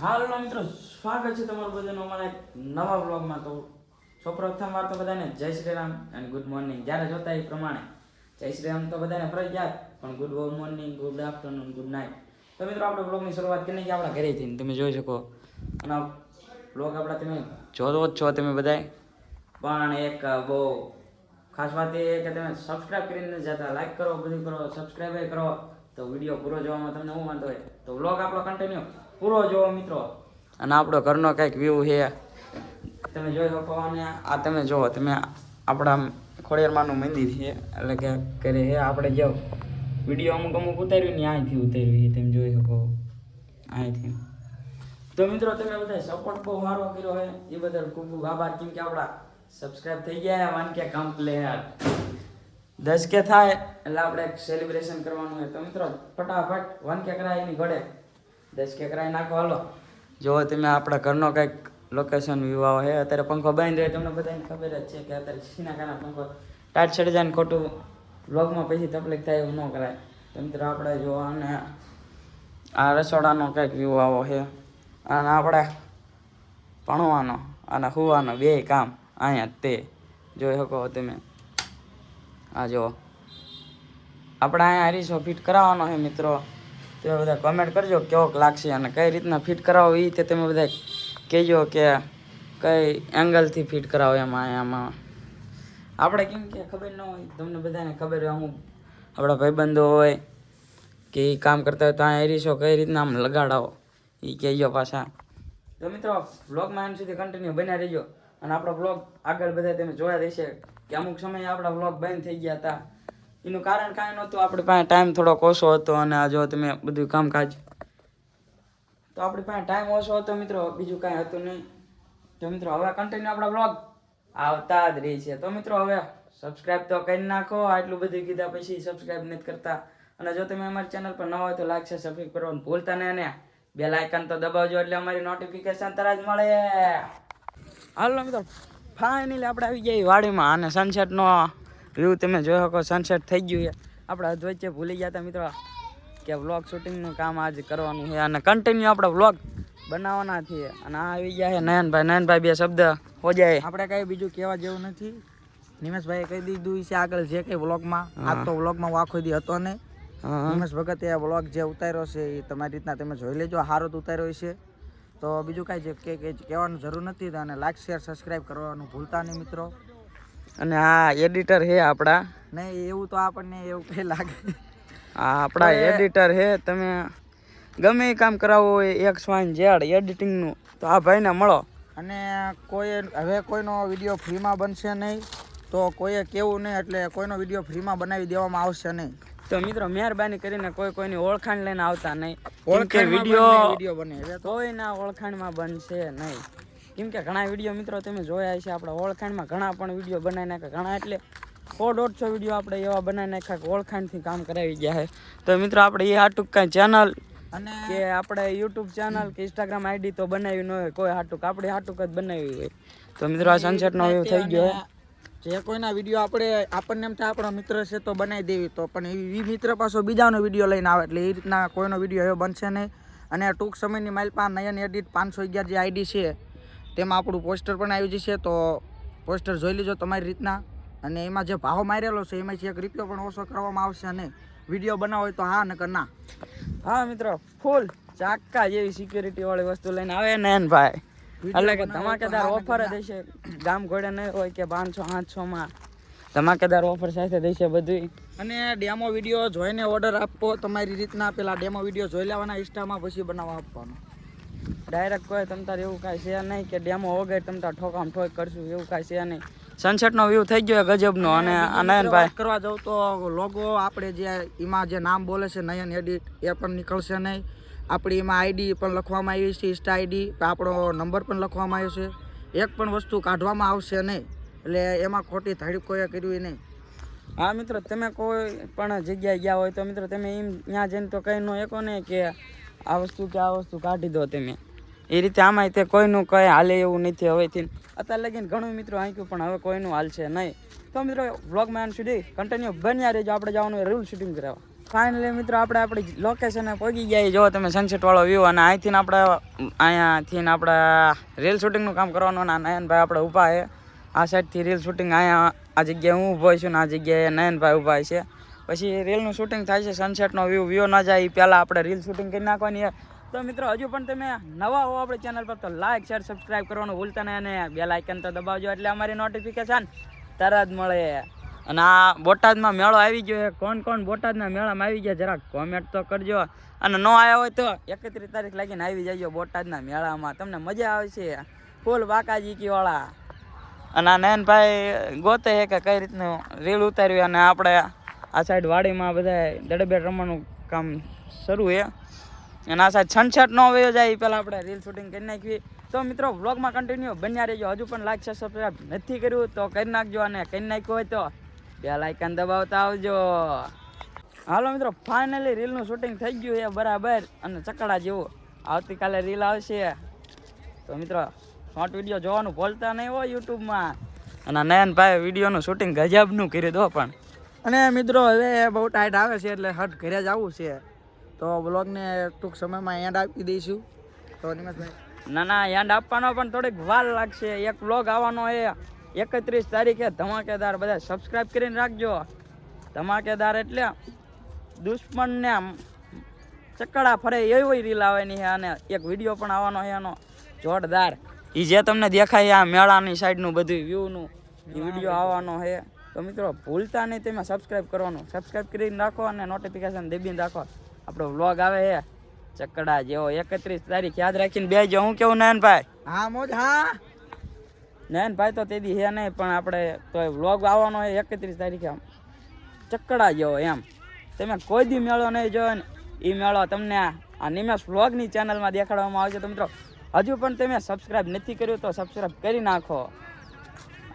હાલો મિત્રો, સ્વાગત છે તમારું બધાનું અમારા નવા બ્લોગમાં તો સૌપ્રથમ વાર તો બધાને જય શ્રી રામ અને ગુડ મોર્નિંગ જ્યારે જોતા એ પ્રમાણે જય શ્રી રામ તો બધાને ફરજિયાત, પણ good morning good afternoon good night તો મિત્રો, આપણે બ્લોગની શરૂઆત કરીને કે આપણા ઘરે ને તમે જોઈ શકો. અને બ્લોગ આપણા તમે જોતો જ છો તમે બધાય. પણ એક બહુ ખાસ વાત એ કે તમે સબસ્ક્રાઇબ કરીને જતા. લાઈક કરો, બધું કરો સબસ્ક્રાઇબ કરો. તો વીડિયો પૂરો જોવામાં તમને શું વાંધો હોય. તો વ્લોગ આપણો કન્ટિન્યુ પૂરો જોવો મિત્રો. અને આપણો ઘરનો કંઈક વ્યૂ છે. તમે જોઈ શકો અને આ તમે જુઓ તમે આપણા ખોડિયારમાંનું મંદિર છે. એટલે કે કરે છે. આપણે જો વીડિયો અમુક અમુક ઉતાર્યું ને અહીંથી ઉતાર્યું તમે જોઈ શકો અહીંથી. તો મિત્રો તમે બધા સપોર્ટ બહુ સારો કર્યો હોય એ બદલ ખૂબ ખૂબ આભાર. કેમ કે આપણા સબસ્ક્રાઇબ થઈ ગયા વન કે કમ્પ્લેટ દસ કે થાય એટલે આપણે સેલિબ્રેશન કરવાનું હોય તો મિત્રો ફટાફટ વન કે કરાય એની ઘડે દસ કે કરાય નાખો, હાલો. જો તમે આપણા ઘરનો કંઈક લોકેશન આવે છે અત્યારે પંખો બંધ રહે તમને બધાને ખબર જ છે કે અત્યારે સીના કાના પંખો ટાટ ચડી જાય ને ખોટું વ્લોગમાં પછી તકલીફ થાય એવું ન કરાય. તો મિત્રો આપણે જો અને આ રસોડાનો કંઈક વ્યૂ આવો છે. અને આપણે ભણવાનો અને હુવાનો બે કામ અહીંયા તે. જોઈ શકો તમે. આ જો. આપણે અહીંયા હરીસો ફિટ કરાવવાનો છે મિત્રો. તમે બધા કમેન્ટ કરજો કેવોક લાગશે અને કઈ રીતના ફિટ કરાવો એ તે તમે બધા કહેજો કે કઈ એંગલથી ફિટ કરાવો એમાં એમાં આપણે કેમ કે ખબર ન હોય, તમને બધાને ખબર હોય, અમુક આપણા ભાઈબંધો હોય કે એ કામ કરતા હોય તો અહીંયા એરીશો કઈ રીતના આમ લગાડાવો એ કહેજો પાછા. તો મિત્રો વ્લોગમાં એમ સુધી કન્ટિન્યુ બન્યા રહેજો. અને આપણો વ્લોગ આગળ બધા તમે જોયા રહેશે કે અમુક સમયે આપણા વ્લોગ બંધ થઈ ગયા હતા. એનું કારણ કાંઈ નહોતું. આપણે પાસે ટાઈમ થોડોક ઓછો હતો અને આ જો તમે બધું કામકાજ તો આપણી પાસે ટાઈમ ઓછો હતો મિત્રો, બીજું કાંઈ હતું નહીં. તો મિત્રો, હવે કન્ટિન્યુ આપણા બ્લોગ આવતા જ રહી છે. તો મિત્રો, હવે સબસ્ક્રાઈબ તો કરી નાખો. આટલું બધું કીધા પછી સબસ્ક્રાઇબ નથી કરતા. અને જો તમે અમારી ચેનલ પર ન હોય તો લાઈક છે સબસ્ક્રાઇબ કરવાનું ભૂલતા નહીં અને બે લાઇકન તો દબાવજો એટલે અમારી નોટિફિકેશન તરત મળે. હાલો મિત્રો ફાઇનલી આપણે આવી ગયા વાડીમાં અને સનસેટનો વ્યૂ તમે જોઈ શકો સનસેટ થઈ ગયું છે. આપણે અધ વચ્ચે ભૂલી ગયા હતા મિત્રો કે વ્લોગ શૂટિંગનું કામ આજ કરવાનું છે અને કન્ટિન્યુ આપણે વ્લોગ બનાવવાના છીએ અને આ આવી ગયા છે નયનભાઈ. નયનભાઈ બે શબ્દ હો જાય. આપણે કંઈ બીજું કહેવા જેવું નથી. નિમેશભાઈએ કહી દીધું છે આગળ જે કંઈ વ્લોગમાં આ તો વ્લોગમાં હું આખો દી હતો નહીં નિમેશ ભગતે આ વ્લોગ જે ઉતાર્યો છે એ તમારી રીતના તમે જોઈ લેજો. હારો ઉતાર્યો છે. તો બીજું કાંઈ જે કહેવાનું જરૂર નથી અને લાઈક શેર સબસ્ક્રાઈબ કરવાનું ભૂલતા નહીં મિત્રો. અને આ એડિટર છે આપણા નહીં એવું તો આપણને એવું કંઈ લાગે. આ આપણા એડિટર છે તમે ગમે એ કામ કરાવો હોય એક્સ વાન ઝેડ એડિટિંગનું તો આ ભાઈને મળો. અને કોઈ હવે કોઈનો વીડિયો ફ્રીમાં બનશે નહીં તો કોઈએ કેવું નહીં એટલે કોઈનો વીડિયો ફ્રીમાં બનાવી દેવામાં આવશે નહીં. તો મિત્રો મહેરબાની કરીને કોઈ કોઈની ઓળખાણ લઈને આવતા નહીં. ઓળખે વીડિયો વીડિયો બને. કોઈના ઓળખાણમાં બનશે નહીં. કેમ કે ઘણા વીડિયો મિત્રો તમે જોયા છે આપણા ઓળખાણમાં ઘણા પણ વીડિયો બનાવી નાખ્યા. ઘણા એટલે સો દોઢસો વીડિયો આપણે એવા બનાવી નાખ્યા કે ઓળખાણથી કામ કરાવી ગયા છે તો મિત્રો આપણે એ હાટુક કાંઈ ચેનલ અને કે આપણે યુટ્યુબ ચેનલ કે ઇન્સ્ટાગ્રામ આઈડી તો બનાવી ન હોય કોઈ હાટુક. આપણે હાટુક જ બનાવી હોય. તો મિત્રો આ સનસેટનો વ્યૂ થઈ ગયો જે કોઈના વીડિયો આપણે આપણને એમ થાય આપણો મિત્ર છે તો બનાવી દેવી તો પણ એ મિત્ર પાછો બીજાનો વીડિયો લઈને આવે એટલે એ રીતના કોઈનો વીડિયો એવો બનશે નહીં. અને ટૂંક સમયની માઇલ પાન નયન એડિટ પાંચસો અગિયાર જે આઈડી છે તેમાં આપણું પોસ્ટર પણ આવી જશે તો પોસ્ટર જોઈ લેજો તમારી રીતના. અને એમાં જે ભાવ મારેલો છે એમાંથી એક રૂપિયો પણ ઓછો કરવામાં આવશે નહીં વીડિયો બનાવો હોય તો હા નકર ના. હા મિત્રો ફૂલ ચાક્કા જેવી સિક્યુરિટી વાળી વસ્તુ લઈને આવે ને ભાઈ. એટલે કે ધમાકેદાર ઓફર જ હશે. ગામ ઘોડે નહીં હોય કે પાંચસો આઠસો માં ધમાકેદાર ઓફર સાથે દેશે બધું અને ડેમો વીડિયો જોઈને ઓર્ડર આપવો તમારી રીતના પેલા ડેમો વીડિયો જોઈ લેવાના ઇન્સ્ટામાં પછી બનાવવા આપવાનો. ડાયરેક્ટ કોઈ તમ તારે એવું કાંઈ છે નહીં કે ડેમો વગર તમ તાર ઠોકામ ઠોક કરશું એવું કાંઈ છે નહીં. સનસેટનો વ્યૂ થઈ ગયો ગજબનો અને નયનભાઈ કરવા જાઉં તો લોગો આપણે જે એમાં જે નામ બોલે છે નયન એડિટ એ પણ નીકળશે નહીં. આપણી એમાં આઈડી પણ લખવામાં આવી છે ઇન્સ્ટા આઈડી આપણો નંબર પણ લખવામાં આવ્યો છે. એક પણ વસ્તુ કાઢવામાં આવશે નહીં. એટલે એમાં ખોટી ધાડી કોઈએ કર્યું નહીં. હા મિત્રો તમે કોઈ પણ જગ્યાએ ગયા હોય તો મિત્રો તમે એમ ત્યાં જઈને તો કહી ન એકો ને કે આ વસ્તુ કે આ વસ્તુ કાઢી દો તમે. એ રીતે આમાંય તે કોઈનું કંઈ હાલે એવું નથી હવેથી. અત્યારે લગીને ઘણું મિત્રો આંક્યું, પણ હવે કોઈનું હાલશે નહીં. તો મિત્રો વ્લોગમાં એમ સુધી કન્ટિન્યુ બન્યા રહેજો. આપણે જવાનું રીલ શૂટિંગ કરાવવા. ફાઇનલી મિત્રો, આપણે આપણી લોકેશને પહોંચી ગયા જો તમે સનસેટવાળો વ્યૂ અને અહીંથી આપણે, અહીંયાથી આપણે રીલ શૂટિંગનું કામ કરવાનું અને નયનભાઈ આપણે ઊભા છે. આ સાઈડથી રીલ શૂટિંગ અહીંયા આ જગ્યાએ હું ઊભો છું ને આ જગ્યાએ નયનભાઈ ઊભા છે. પછી રીલનું શૂટિંગ થાય છે સનસેટનો વ્યૂ વ્યૂ ન જાય એ પહેલાં આપણે રીલ શૂટિંગ કરી નાખવાની છે. તો મિત્રો, હજુ પણ તમે નવા હો આપણી ચેનલ પર, તો લાઇક શેર સબસ્ક્રાઈબ કરવાનું ભૂલતા નહીં અને બે લાઇકન તો દબાવજો એટલે અમારી નોટિફિકેશન તરત મળે. અને આ બોટાદમાં મેળો આવી ગયો છે. કોણ કોણ બોટાદના મેળામાં આવી ગયા, જરાક કોમેન્ટ તો કરજો. અને ન આવ્યા હોય તો એકત્રીસ તારીખ લાગીને આવી જજો બોટાદના મેળામાં. તમને મજા આવશે. ફૂલ બાકાજી વાળા અને આ નયનભાઈ ગોતે છે કે કઈ રીતનું રીલ ઉતાર્યું અને આપણે આ સાઈડ વાડીમાં બધા દડબેટ રમવાનું કામ શરૂ છે. આ સાઈડ સનસેટ ન વયો જાય એ પહેલાં આપણે રીલ શૂટિંગ કરી નાખીએ. તો મિત્રો વ્લોગમાં કન્ટિન્યુ બન્યા રહેજો. હજુ પણ લાઈક સબસ્ક્રાઈબ નથી કર્યું તો કરી નાખજો અને કરી નાખ્યું હોય તો બે લાઇકન દબાવતા આવજો. હાલો મિત્રો ફાઇનલી રીલનું શૂટિંગ થઈ ગયું છે બરાબર અને ચકડા જેવું. આવતીકાલે રીલ આવશે. તો મિત્રો શોર્ટ વીડિયો જોવાનું ભૂલતા નહીં હોય યુટ્યુબમાં. અને નયનભાઈ વિડીયોનું શૂટિંગ ગજબનું કરી દો પણ. અને મિત્રો, હવે બહુ ટાઈટ આવે છે એટલે હટ ઘરે જ આવવું છે. તો બ્લોગને ટૂંક સમયમાં એન્ડ આપી દઈશું. તો ના ના એન્ડ આપવાનો, પણ થોડીક વાર લાગશે. એક બ્લોગ આવવાનો એ એકત્રીસ તારીખે ધમાકેદાર. બધા સબસ્ક્રાઈબ કરીને રાખજો. ધમાકેદાર એટલે દુશ્મનને ચકડા ફરે એવી રીલ આવવાની છે અને એક વીડિયો પણ આવવાનો છે એનો જોરદાર. એ જે તમને દેખાય આ મેળાની સાઈડનું બધું વ્યૂનું એ વીડિયો આવવાનો છે. તો મિત્રો, ભૂલતા નહીં, તેમાં સબસ્ક્રાઈબ કરવાનું. સબસ્ક્રાઈબ કરીને રાખો અને નોટિફિકેશન દેબીને રાખો. આપણો વ્લોગ આવે હે. ચકડા જેવો. એકત્રીસ તારીખ યાદ રાખીને બેજો હું કેવું નયનભાઈ હા મોજ હા. નયનભાઈ તો તેદી હે નહીં પણ આપણે તો વ્લોગ આવવાનો હોય એકત્રીસ તારીખે આમ. ચકડા જેવો એમ. તમે કોઈ દી મેળો નહીં જોયો ને એ મેળો તમને આ નિમેશ વ્લોગની ચેનલમાં દેખાડવામાં આવશે તો મિત્રો હજુ પણ તમે સબસ્ક્રાઈબ નથી કર્યું તો સબસ્ક્રાઈબ કરી નાખો.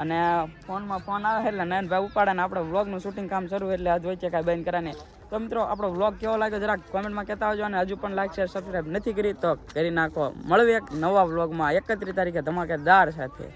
અને ફોનમાં ફોન આવે એટલે નયનભાઈ ઉપાડે ને આપણે વ્લોગનું શૂટિંગ કામ શરૂ એટલે આજ વચ્ચે કાંઈ બંધ કરાને તો મિત્રો, આપણો વ્લોગ કેવો લાગ્યો જરાક કોમેન્ટમાં કહેતા આવજો અને હજુ પણ લાઈક શેર સબસ્ક્રાઈબ નથી કરી, તો કરી નાખો. મળવી એક નવા વ્લોગમાં એકત્રીસ તારીખે ધમાકેદાર સાથે.